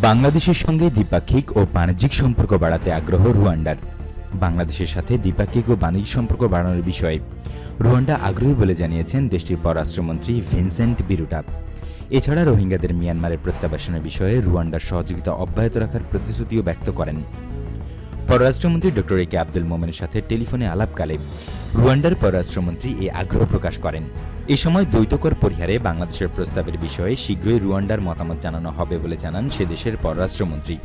বাংলাদেশের সঙ্গে দ্বিপাক্ষিক ও বাণিজ্যিক সম্পর্ক বাড়াতে আগ্রহ রুয়ান্ডার। বাংলাদেশের সাথে দ্বিপাক্ষিক ও বাণিজ্যিক সম্পর্ক বাড়ানোর বিষয়ে রুয়ান্ডা আগ্রহী বলে জানিয়েছেন দেশটির পররাষ্ট্রমন্ত্রী ভিনসেন্ট বিরুটা। এছাড়া রোহিঙ্গাদের মিয়ানমারের প্রত্যাবাসনের বিষয়ে রুয়ান্ডার সহযোগিতা অব্যাহত রাখার প্রতিশ্রুতিও ব্যক্ত করেন। পররাষ্ট্রমন্ত্রী ডক্টর এ কে আব্দুল মোমেনের সাথে টেলিফোনে আলাপকালে রুয়ান্ডার পররাষ্ট্রমন্ত্রী এ আগ্রহ প্রকাশ করেন। এ সময় দ্বৈতকর পরিহারে বাংলাদেশের প্রস্তাবের বিষয়ে শীঘ্রই রুয়ান্ডার মতামত জানানো হবে বলে জানান সে দেশের পররাষ্ট্রমন্ত্রী।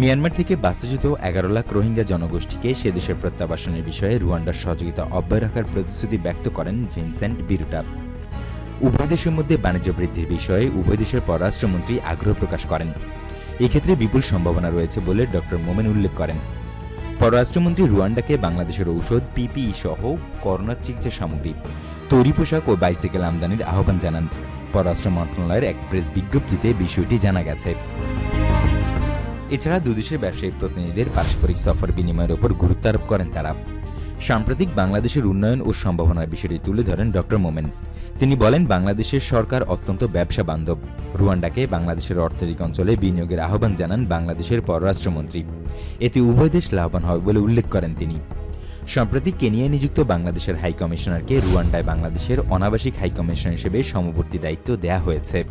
মিয়ানমার থেকে বাস্তুচ্যুত এগারো লাখ রোহিঙ্গা জনগোষ্ঠীকে সে দেশের প্রত্যাবাসনের বিষয়ে রুয়ান্ডার সহযোগিতা অব্যাহত রাখার প্রতিশ্রুতি ব্যক্ত করেন ভিনসেন্ট বিরুটা উভয় দেশের মধ্যে বাণিজ্য বৃদ্ধির বিষয়ে উভয় দেশের পররাষ্ট্রমন্ত্রী আগ্রহ প্রকাশ করেন। এক্ষেত্রে বিপুল সম্ভাবনা রয়েছে বলে ডক্টর মোমেন উল্লেখ করেন। পররাষ্ট্রমন্ত্রী রুয়ান্ডাকে বাংলাদেশের ঔষধ, পিপিই সহ করোনার চিকিৎসা সামগ্রী, তৈরি পোশাক ও বাইসাইকেল আমদানির আহ্বান জানান। পররাষ্ট্র মন্ত্রণালয়ের এক প্রেস বিজ্ঞপ্তিতে বিষয়টি জানা গেছে। এছাড়া দুদেশের ব্যবসায়িক প্রতিনিধিদের পারস্পরিক সফর বিনিময়ের ওপর গুরুত্ব আরোপ করেন তারা। সাম্প্রতিক বাংলাদেশের উন্নয়ন ও সম্ভাবনার বিষয়টি তুলে ধরেন ডক্টর মোমেন। তিনি বলেন, বাংলাদেশের সরকার অত্যন্ত ব্যবসা বান্ধব। রুয়ান্ডাকে বাংলাদেশের অর্থনৈতিক অঞ্চলে বিনিয়োগের আহ্বান জানান বাংলাদেশের পররাষ্ট্রমন্ত্রী। এতে উভয় দেশ লাভবান হবে বলে উল্লেখ করেন তিনি। সম্প্রতি কেনিয়ায় নিযুক্ত বাংলাদেশের হাইকমিশনারকে রুয়ান্ডায় বাংলাদেশের অনাবাসিক হাই কমিশনার হিসেবে সমবর্তী দায়িত্ব দেয়া হয়েছে।